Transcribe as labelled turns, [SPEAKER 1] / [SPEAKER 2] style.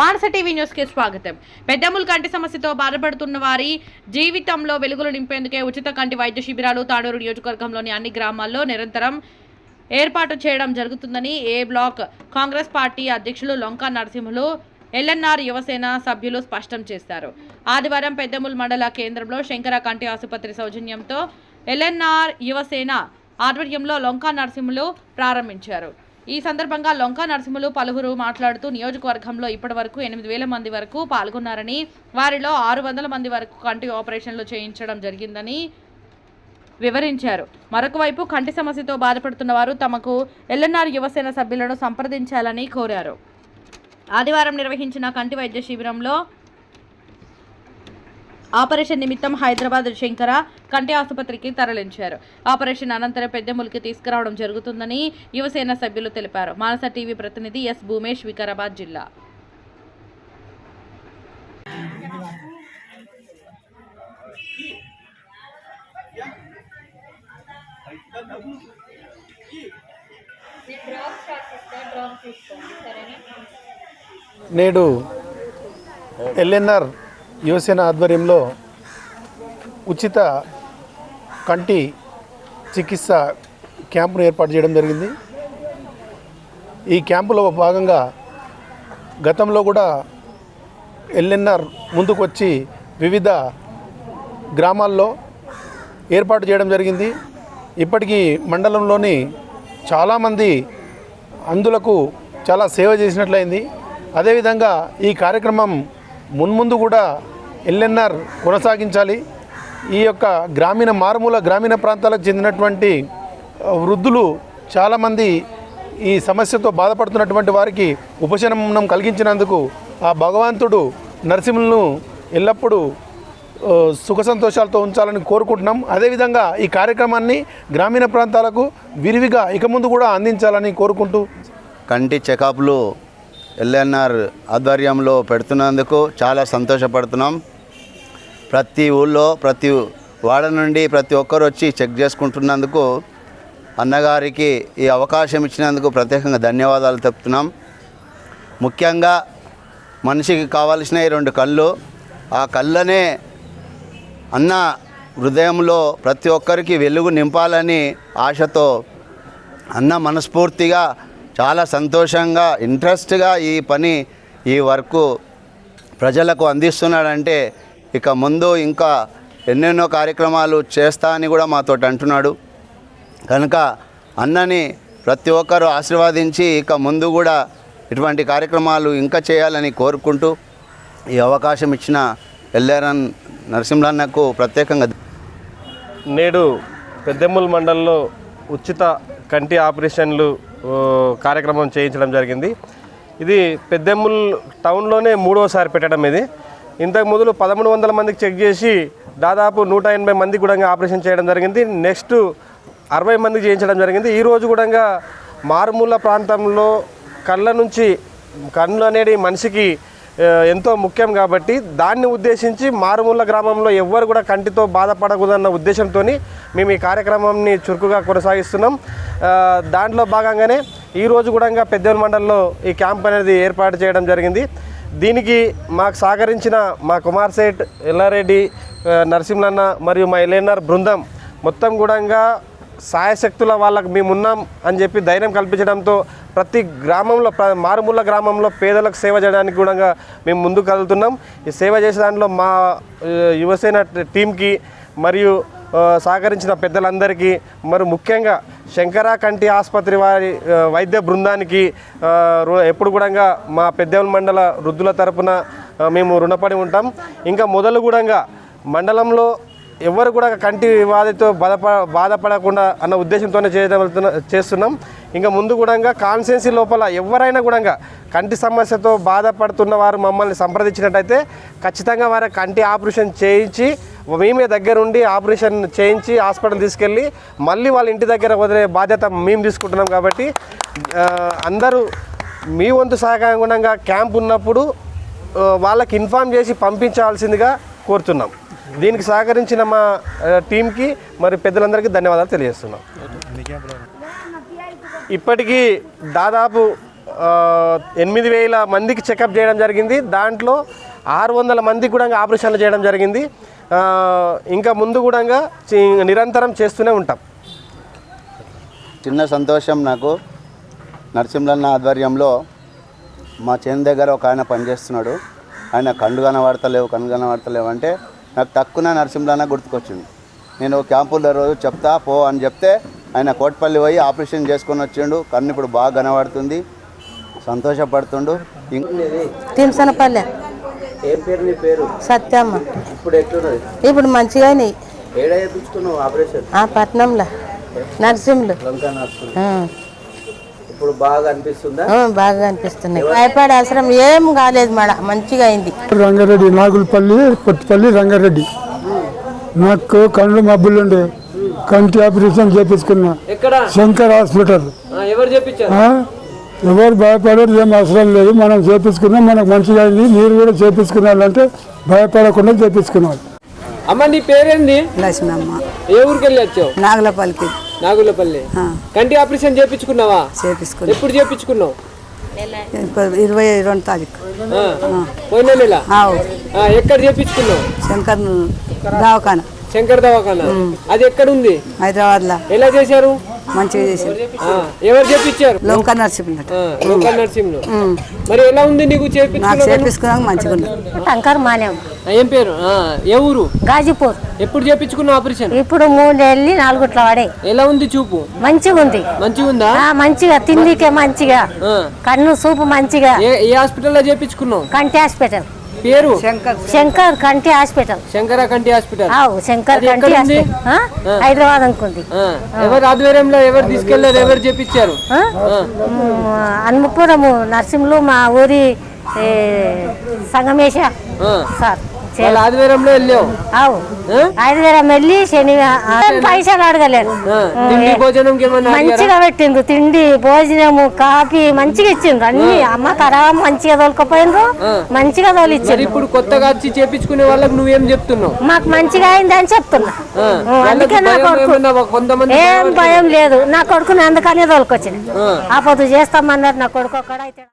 [SPEAKER 1] మానస TV న్యూస్కి స్వాగతం. పెద్దముల్ కంటి సమస్యతో బాధపడుతున్న వారి జీవితంలో వెలుగులు నింపేందుకే ఉచిత కంటి వైద్య శిబిరాలు తాడూరు నియోజకవర్గంలోని అన్ని గ్రామాల్లో నిరంతరం ఏర్పాటు చేయడం జరుగుతుందని ఏ బ్లాక్ కాంగ్రెస్ పార్టీ అధ్యక్షులు లొంకా నరసింహులు ఎల్ఎన్ఆర్ యువసేన సభ్యులు స్పష్టం చేశారు. ఆదివారం పెద్దముల్ మండల కేంద్రంలో శంకర కంటి ఆసుపత్రి సౌజన్యంతో ఎల్ఎన్ఆర్ యువసేన ఆధ్వర్యంలో లొంకా నరసింహులు ప్రారంభించారు. ఈ సందర్భంగా లొంకా నరసింహులు పలువురు మాట్లాడుతూ నియోజకవర్గంలో ఇప్పటివరకు ఎనిమిది వేల మంది వరకు పాల్గొన్నారని వారిలో ఆరు వందల మంది వరకు కంటి ఆపరేషన్లు చేయించడం జరిగిందని వివరించారు. మరొక వైపు కంటి సమస్యతో బాధపడుతున్న వారు తమకు ఎల్ఎన్ఆర్ యువసేన సభ్యులను సంప్రదించాలని కోరారు. ఆదివారం నిర్వహించిన కంటి వైద్య శిబిరంలో ఆపరేషన్ నిమిత్తం హైదరాబాద్ శంకర కంటి ఆసుపత్రికి తరలించారు. ఆపరేషన్ అనంతరం పెద్దములికి తీసుకురావడం జరుగుతుందని యువసేన సభ్యులు తెలిపారు. మానస టీవీ ప్రతినిధి ఎస్ భూమేష్ వికారాబాద్ జిల్లా.
[SPEAKER 2] నేడు ఎల్ఎన్ఆర్ యువసేన ఆధ్వర్యంలో ఉచిత కంటి చికిత్స క్యాంపును ఏర్పాటు చేయడం జరిగింది. ఈ క్యాంపులో భాగంగా గతంలో కూడా ఎల్ఎన్ఆర్ ముందుకు వచ్చి వివిధ గ్రామాల్లో ఏర్పాటు చేయడం జరిగింది. ఇప్పటికీ మండలంలోని చాలామంది అందులకు చాలా సేవ చేసినట్లయింది. అదేవిధంగా ఈ కార్యక్రమం మున్ముందు కూడా ఎల్ఎన్ఆర్ కొనసాగించాలి. ఈ యొక్క గ్రామీణ మారుమూల గ్రామీణ ప్రాంతాలకు చెందినటువంటి వృద్ధులు చాలామంది ఈ సమస్యతో బాధపడుతున్నటువంటి వారికి ఉపశమనం కలిగించినందుకు ఆ భగవంతుడు నరసింహులను ఎల్లప్పుడూ సుఖ సంతోషాలతో ఉంచాలని కోరుకుంటున్నాం. అదేవిధంగా ఈ కార్యక్రమాన్ని గ్రామీణ ప్రాంతాలకు విరివిగా ఇక ముందు కూడా అందించాలని కోరుకుంటూ
[SPEAKER 3] కంటి చెకప్లు ఎల్ఎన్ఆర్ ఆధ్వర్యంలో పెడుతున్నందుకు చాలా సంతోషపడుతున్నాం. ప్రతి ఊళ్ళో ప్రతి వాడ నుండి ప్రతి ఒక్కరు వచ్చి చెక్ చేసుకుంటున్నందుకు అన్నగారికి ఈ అవకాశం ఇచ్చినందుకు ప్రత్యేకంగా ధన్యవాదాలు చెప్తున్నాం ముఖ్యంగా మనిషికి కావాల్సిన ఈ రెండు కళ్ళు ఆ కళ్ళనే అన్న హృదయంలో ప్రతి ఒక్కరికి వెలుగు నింపాలని ఆశతో అన్న మనస్ఫూర్తిగా చాలా సంతోషంగా ఇంట్రెస్ట్గా ఈ పని ఈ వర్క్ ప్రజలకు అందిస్తున్నాడంటే ఇక ముందు ఇంకా ఎన్నెన్నో కార్యక్రమాలు చేస్తా అని కూడా మాతో అంటున్నాడు. కనుక అన్నని ప్రతి ఒక్కరూ ఆశీర్వాదించి ఇక ముందు కూడా ఇటువంటి కార్యక్రమాలు ఇంకా చేయాలని కోరుకుంటూ ఈ అవకాశం ఇచ్చిన ఎల్ఆర్ఎన్ నరసింహన్నకు ప్రత్యేకంగా
[SPEAKER 4] నేడు పెద్దెమ్మల మండలంలో ఉచిత కంటి ఆపరేషన్లు కార్యక్రమం చేయించడం జరిగింది. ఇది పెద్దెమ్ముల్ టౌన్లోనే మూడోసారి పెట్టడం ఇది. ఇంతకు మొదలు పదమూడు వందల మందికి చెక్ చేసి దాదాపు నూట ఎనభై మందికి కూడా ఆపరేషన్ చేయడం జరిగింది. నెక్స్ట్ అరవై మందికి చేయించడం జరిగింది. ఈరోజు కూడా మారుమూల ప్రాంతంలో కళ్ళ నుంచి కళ్ళు అనేది మనిషికి ఎంతో ముఖ్యం కాబట్టి దాన్ని ఉద్దేశించి మారుమూల గ్రామంలో ఎవ్వరు కూడా కంటితో బాధపడకూడదన్న ఉద్దేశంతో మేము ఈ కార్యక్రమాన్ని చురుకుగా కొనసాగిస్తున్నాం. దాంట్లో భాగంగానే ఈరోజు కూడా పెద్దల మండలంలో ఈ క్యాంప్ అనేది ఏర్పాటు చేయడం జరిగింది. దీనికి మాకు సహకరించిన మా కుమార్ సేట్ ఎల్లారెడ్డి నరసింహన్న మరియు మా ఎల్ఎన్ఆర్ బృందం మొత్తం కూడా సాయశక్తుల వాళ్ళకి మేము ఉన్నాం అని చెప్పి ధైర్యం కల్పించడంతో ప్రతి గ్రామంలో ప్ర మారుమూల గ్రామంలో పేదలకు సేవ చేయడానికి కూడా మేము ముందుకు కదులుతున్నాం. ఈ సేవ చేసే దాంట్లో మా యువసేన టీంకి మరియు సహకరించిన పెద్దలందరికీ మరి ముఖ్యంగా శంకర కంటి ఆసుపత్రి వారి వైద్య బృందానికి రు- ఎప్పుడు కూడా మా పెద్దల మండల వృద్ధుల తరపున మేము రుణపడి ఉంటాం. ఇంకా మొదలు కూడా మండలంలో ఎవరు కూడా కంటి వ్యాధితో బాధప బాధపడకుండా అన్న ఉద్దేశంతోనే చేయడం చేస్తున్నాం. ఇంకా ముందు కూడా కాన్సెన్సీ లోపల ఎవరైనా కూడా కంటి సమస్యతో బాధపడుతున్న వారు మమ్మల్ని సంప్రదించినట్టయితే ఖచ్చితంగా వారి కంటి ఆపరేషన్ చేయించి మేమే దగ్గరుండి ఆపరేషన్ చేయించి హాస్పిటల్ తీసుకెళ్ళి మళ్ళీ వాళ్ళ ఇంటి దగ్గర వదిలే బాధ్యత మేము తీసుకుంటున్నాం కాబట్టి అందరూ మీ వంతు సహకారంగా క్యాంప్ ఉన్నప్పుడు వాళ్ళకి ఇన్ఫామ్ చేసి పంపించాల్సిందిగా కోరుతున్నాం. దీనికి సహకరించిన మా టీంకి మరి పెద్దలందరికీ ధన్యవాదాలు తెలియజేస్తున్నాం. ఇప్పటికీ దాదాపు ఎనిమిది వేల మందికి చెకప్ చేయడం జరిగింది. దాంట్లో ఆరు వందల మందికి కూడా ఆపరేషన్లు చేయడం జరిగింది. ఇంకా ముందు కూడా నిరంతరం చేస్తూనే ఉంటాం.
[SPEAKER 3] చిన్న సంతోషం నాకు. నరసింహన్న ఆధ్వర్యంలో మా చేను దగ్గర ఒక ఆయన పనిచేస్తున్నాడు. ఆయన కళ్ళు కనబడతలేవు కళ్ళు కనబడతలేవు అంటే నాకు తక్కువ నరసింహన్న గుర్తుకొచ్చింది. నేను క్యాంపుల్లో రోజు చెప్తా పో అని చెప్తే ఆయన కోట్పల్లి పోయి ఆపరేషన్ చేసుకొని వచ్చిండు. కన్ను ఇప్పుడు బాగా కనబడుతుంది. సంతోషపడుతుండు.
[SPEAKER 5] తిమ్సనపల్లె సత్యమ్మ.
[SPEAKER 3] ఇప్పుడు
[SPEAKER 5] మంచిగా పట్నంలో. నరసింహులు.
[SPEAKER 3] ఇప్పుడు బాగా అనిపిస్తుందా?
[SPEAKER 5] ఆ, బాగా అనిపిస్తున్నాయి. భయపడే అవసరం ఏం కాలేదు మేడ మంచిగా అయింది.
[SPEAKER 6] రంగారెడ్డి నాగులపల్లి పొట్టిపల్లి రంగారెడ్డి. నాకు కళ్ళు మబ్బులు ఉండే. కంటి ఆపరేషన్ చేపించుకున్నా శంకర్ హాస్పిటల్.
[SPEAKER 7] ఎవరు
[SPEAKER 6] భయపడరు ఏం అవసరం లేదు. మనం చేపించుకున్నాం మనకు మంచిగా అయింది. మీరు కూడా చేపించుకున్నారంటే భయపడకుండా చేపించుకున్నారు.
[SPEAKER 7] అమ్మ నీ పేరేంది?
[SPEAKER 8] లక్ష్మమ్మ.
[SPEAKER 7] ఏ ఊరికి వెళ్ళి వచ్చావు?
[SPEAKER 8] నాగులపల్లికి.
[SPEAKER 7] నాగులపల్లి కంటి ఆపరేషన్ చేపించుకున్నావా?
[SPEAKER 8] చేపించుకుని
[SPEAKER 7] ఎప్పుడు చేపించుకున్నావు?
[SPEAKER 8] ఇరవై రెండు తారీఖు.
[SPEAKER 7] పోయిన నెల ఎక్కడ చేపించుకున్నావు?
[SPEAKER 8] శంకర్ దవాఖాన.
[SPEAKER 7] శంకర్ దవాఖాన? అది ఎక్కడ ఉంది
[SPEAKER 8] హైదరాబాద్లో.
[SPEAKER 7] ఎలా చేశారు?
[SPEAKER 8] మంచిగా చేసింది
[SPEAKER 7] ఆ, ఎవరు చేపించారు?
[SPEAKER 8] లొంక
[SPEAKER 7] నర్సింహ్లో మరి ఎలా ఉంది నీకు
[SPEAKER 8] నాకు చేపించుకున్నాక మంచిగా ఉంది.
[SPEAKER 5] టంకర్ మానేం.
[SPEAKER 7] ఏం పేరు? ఆ, ఏ ఊరు?
[SPEAKER 5] గాజీపూర్.
[SPEAKER 7] ఎప్పుడు చేపించుకున్నావు ఆపరేషన్?
[SPEAKER 5] ఇప్పుడు మూడు వెళ్ళి నాలుగుట్ల వాడే.
[SPEAKER 7] ఎలా ఉంది చూపు?
[SPEAKER 5] మంచిగా ఉంది.
[SPEAKER 7] మంచిగా ఉందా?
[SPEAKER 5] ఆ, మంచిగా. తిండికే మంచిగా. కన్ను చూపు మంచిగా.
[SPEAKER 7] ఏ ఏ హాస్పిటల్లో చేపించుకున్నావు?
[SPEAKER 5] కంటి హాస్పిటల్.
[SPEAKER 7] పేరు?
[SPEAKER 5] శంకర్. కంటి హాస్పిటల్.
[SPEAKER 7] శంకర కంటి హాస్పిటల్.
[SPEAKER 5] ఆవు శంకర్
[SPEAKER 7] అది
[SPEAKER 5] కంటి
[SPEAKER 7] ఎక్కడ ఉంది?
[SPEAKER 5] హాస్పిటల్. ఆ? హైదరాబాద్ అనుకుంది.
[SPEAKER 7] ఆ, ఎవరు ఆధ్వర్యంలో ఎవరు తీసుకెళ్ళారు ఎవరు చేపించారు?
[SPEAKER 5] ఆ? మ్, హన్మపురము నరసింహులు మా ఊరి ఏ, సంగమేశ
[SPEAKER 7] ఆ,
[SPEAKER 5] సార్.
[SPEAKER 7] వెళ్ళావు?
[SPEAKER 5] ఆదివారం వెళ్ళి పైసలు? మంచిగా పెట్టిండ్రు. తిండి భోజనము కాఫీ మంచిగా ఇచ్చిండ్రు. అన్ని అమ్మ ఖరాబ్ మంచిగా తోలుకపోయినరు మంచిగా
[SPEAKER 7] మరి
[SPEAKER 5] తోలిచ్చిండ్రు
[SPEAKER 7] ఇప్పుడు కొత్తగా వచ్చి చేపించుకునే వాళ్ళకి నువ్వేం చెప్తున్నావు?
[SPEAKER 5] మాకు మంచిగా అయిందని చెప్తున్నా.
[SPEAKER 7] ఆ,
[SPEAKER 5] ఉ,
[SPEAKER 7] వాళ్ళకి
[SPEAKER 5] అందుకే నా కొడుకు. ఏం భయం లేదు. నా కొడుకుని అందుకనే తోలుకొచ్చిన.
[SPEAKER 7] ఆ.
[SPEAKER 5] ఆ పొద్దు చేస్తామన్నారు నా కొడుకు ఒక్కడైతే.